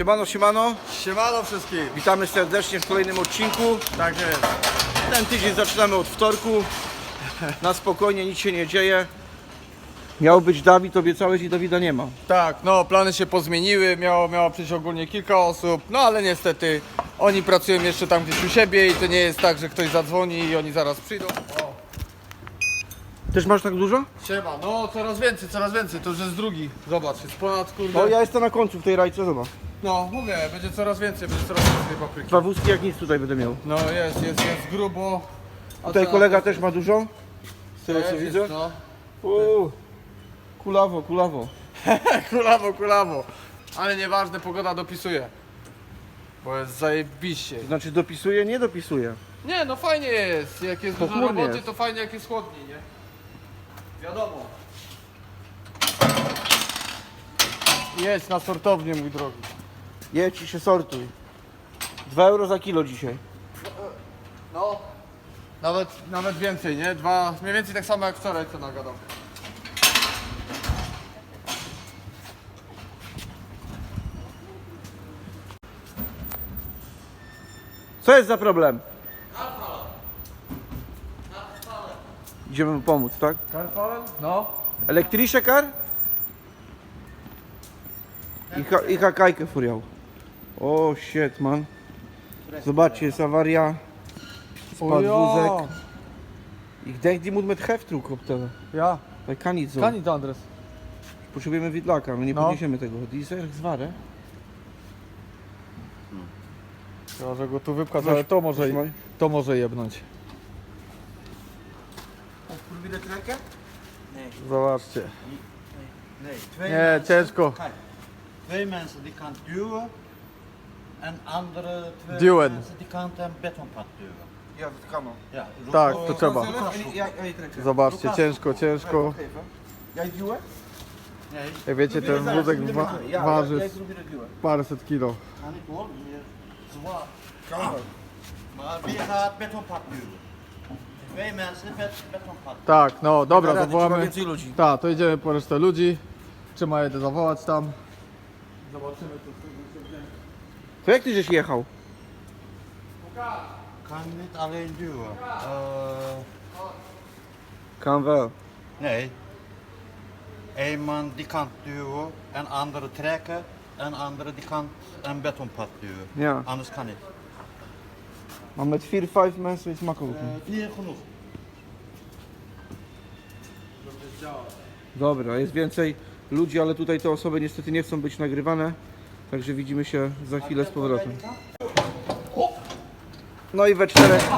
Siemano, siemano. Siemano wszystkim. Witamy serdecznie w kolejnym odcinku. Tak jest. Ten tydzień zaczynamy od wtorku. Na spokojnie, nic się nie dzieje. Miał być Dawid, obiecałeś i Dawida nie ma. Tak, no plany się pozmieniły, miało, miało przyjść ogólnie kilka osób, no ale niestety oni pracują jeszcze tam gdzieś u siebie i to nie jest tak, że ktoś zadzwoni i oni zaraz przyjdą. Też masz tak dużo? siema, no coraz więcej, coraz więcej, to już jest drugi. Zobacz, jest ponad kurde. No ja jestem na końcu w tej rajce, zobacz. No mówię, będzie coraz więcej, będzie coraz więcej tej papryki. Dwa wózki jak nic tutaj będę miał. No jest, jest, jest grubo. A Tutaj co- kolega też ma dużo. Z tego jest, co widzę. No. Uuu. Kulawo, kulawo. Kulawo, kulawo. Ale nieważne, pogoda dopisuje. Bo jest zajebiście. Znaczy dopisuje, nie dopisuje. Nie, no fajnie jest. Jak jest dużo Pochmurnie roboty, jest. to fajnie jak jest chłodniej, nie? Wiadomo. Jedź na sortownię, mój drogi. Jedź i się sortuj. 2 euro za kilo dzisiaj. No. Nawet, nawet więcej, nie? Dwa, mniej więcej tak samo jak wczoraj, co nagadał. Co jest za problem? Idziemy mu pomóc, tak? Karfalen? No. Elektrische kar? Ich, ha- voor jou. Oh shit man. Zobaczcie, jest awaria. Spadł wózek. Ich denk die moet met heftruck. Ja, Dat kan niet zo. kan niet Andres. Potrzebujemy widlaka, my nie No. podniesiemy tego. Die is erg zwaar hè? Chyba, że go tu wypchać, ale to może, to może jebnąć. Je trekken? Zobaczcie. Nee, twee, Nie, mensen, ciężko. kijk, twee mensen die kan duwen en andere twee Duwen. mensen die kan een betonpad duwen. Ja, dat kan wel. Ja, Tak, to trzeba. Ja, ja je trekken. Zobaczcie, ciężko, ciężko. Jij duwen? Nee, Jak wiecie, ten wózek wa Ja, waży jij probeert het duwen. paręset kilo. kan niet hoor, hier zwaar. Kan wel. Maar wie gaat betonpad duwen? Tak, no dobra, to rady, trzeba wołamy. więcej ludzi. Tak, to idziemy po resztę ludzi. Trzeba jedę zawołać tam. Zobaczymy co z tego się To jak ty żeś jechał? Kan niet alleen duwen. Eh, Kan wel. nee. Eén man die kan duwen en andere trekken en andere die kan een betonpad duwen. Ja, Anders kan niet. Maar met vier, vijf mensen is het makkelijk. Vier genoeg. Dobra, jest więcej ludzi, ale tutaj te osoby niestety nie chcą być nagrywane. Także widzimy się za chwilę z powrotem. No i we czterech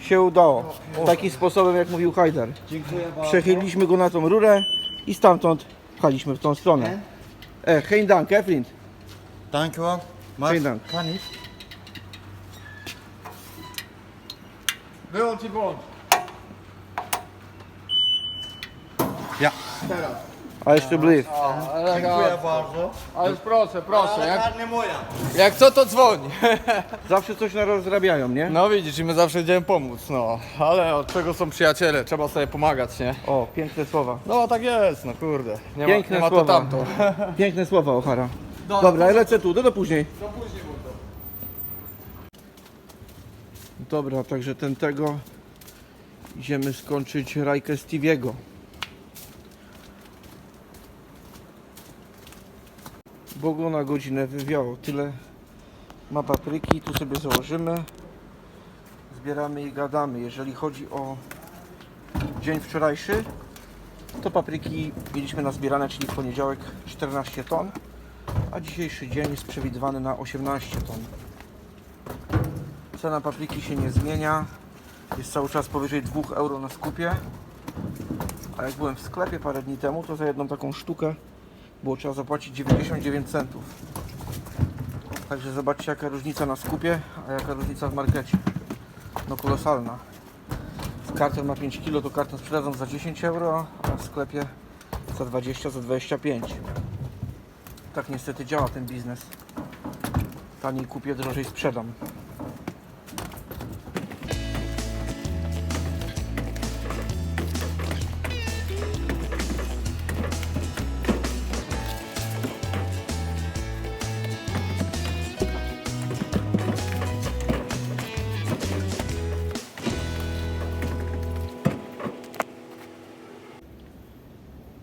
się udało. Takim sposobem jak mówił Hajdar. Przechyliliśmy go na tą rurę i stamtąd pchaliśmy w tą stronę. E, geen dank, hè vriend? Dankjewel. Maar Geen dank. kan niet. Wyłącz i włącz. Ja. Teraz. Alsjeblieft. Dziękuję bardzo. Ale proszę, proszę. Jak, Ale nie moja. jak co to dzwoń. Zawsze coś narozrabiają, nie? No widzisz, i my zawsze idziemy pomóc, no. Ale od czego są przyjaciele? Trzeba sobie pomagać, nie? O, piękne słowa. No tak jest, no kurde. Nie Piękne ma, nie ma to słowa. tamto. Piękne słowa, Ochara. Dobra, ja lecę tu, do, do później. To później to. Dobra, także ten tego idziemy skończyć rajkę Stevie'ego. Bo go na godzinę wywiało. Tyle ma papryki, tu sobie założymy. Zbieramy i gadamy. Jeżeli chodzi o dzień wczorajszy, to papryki mieliśmy na zbierane, czyli w poniedziałek 14 ton, a dzisiejszy dzień jest przewidywany na 18 ton. Cena papryki się nie zmienia. Jest cały czas powyżej 2 euro na skupie. A jak byłem w sklepie parę dni temu, to za jedną taką sztukę było trzeba zapłacić 99 centów. Także zobaczcie jaka różnica na skupie, a jaka różnica w markecie. No kolosalna. Karton ma 5 kg, to karton sprzedadzą za 10 euro, a w sklepie za 20, za 25. Tak niestety działa ten biznes. Taniej kupię, drożej sprzedam.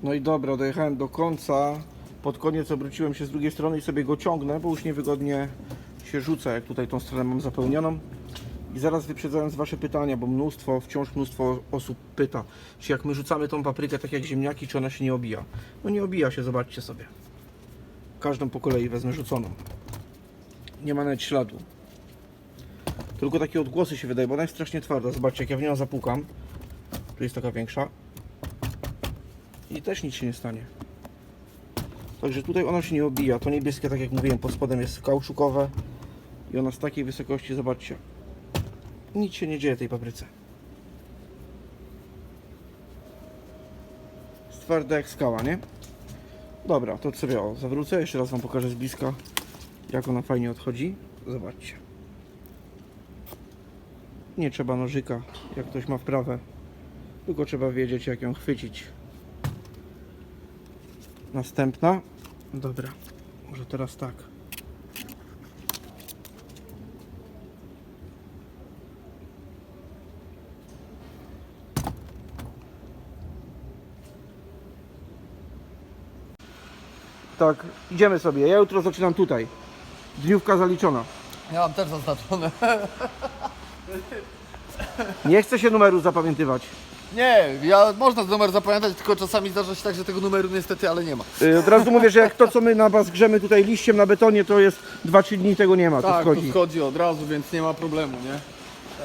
No i dobra, dojechałem do końca. Pod koniec obróciłem się z drugiej strony i sobie go ciągnę, bo już niewygodnie się rzuca, jak tutaj tą stronę mam zapełnioną. I zaraz wyprzedzając Wasze pytania, bo mnóstwo, wciąż mnóstwo osób pyta, czy jak my rzucamy tą paprykę tak jak ziemniaki, czy ona się nie obija. No nie obija się, zobaczcie sobie. Każdą po kolei wezmę rzuconą. Nie ma nawet śladu. Tylko takie odgłosy się wydaje, bo ona jest strasznie twarda. Zobaczcie, jak ja w nią zapukam. Tu jest taka większa. I też nic się nie stanie. Także tutaj ona się nie obija. To niebieskie, tak jak mówiłem, pod spodem jest kauczukowe. I ona z takiej wysokości, zobaczcie. Nic się nie dzieje tej papryce. Jest twarda jak skała, nie? Dobra, to sobie o, zawrócę. Jeszcze raz Wam pokażę z bliska, jak ona fajnie odchodzi. Zobaczcie. Nie trzeba nożyka, jak ktoś ma wprawę. Tylko trzeba wiedzieć, jak ją chwycić. Następna. Dobra, może teraz tak. Tak, idziemy sobie. Ja jutro zaczynam tutaj. Dniówka zaliczona. Ja mam też zaznaczone. Nie chcę się numeru zapamiętywać. Nie, ja można numer zapamiętać, tylko czasami zdarza się tak, że tego numeru niestety, ale nie ma. Yy, od razu mówię, że jak to, co my na was grzemy tutaj liściem na betonie, to jest 2-3 dni tego nie ma. Tak, to tu wchodzi. wchodzi od razu, więc nie ma problemu, nie?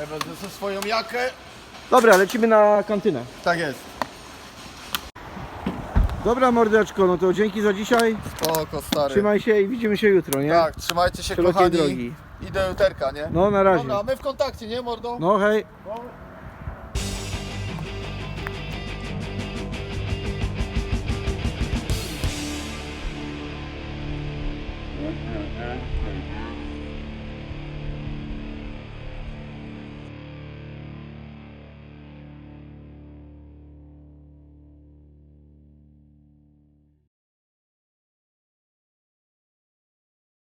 Ja wezmę sobie swoją jakę. Dobra, lecimy na kantynę. Tak jest. Dobra, mordeczko, no to dzięki za dzisiaj. Spoko, stary. Trzymaj się i widzimy się jutro, nie? Tak, trzymajcie się Szerokiej kochani. drogi. Idę juterka, nie? No, na razie. Dobra, my w kontakcie, nie mordo? No hej. No. Uh-huh.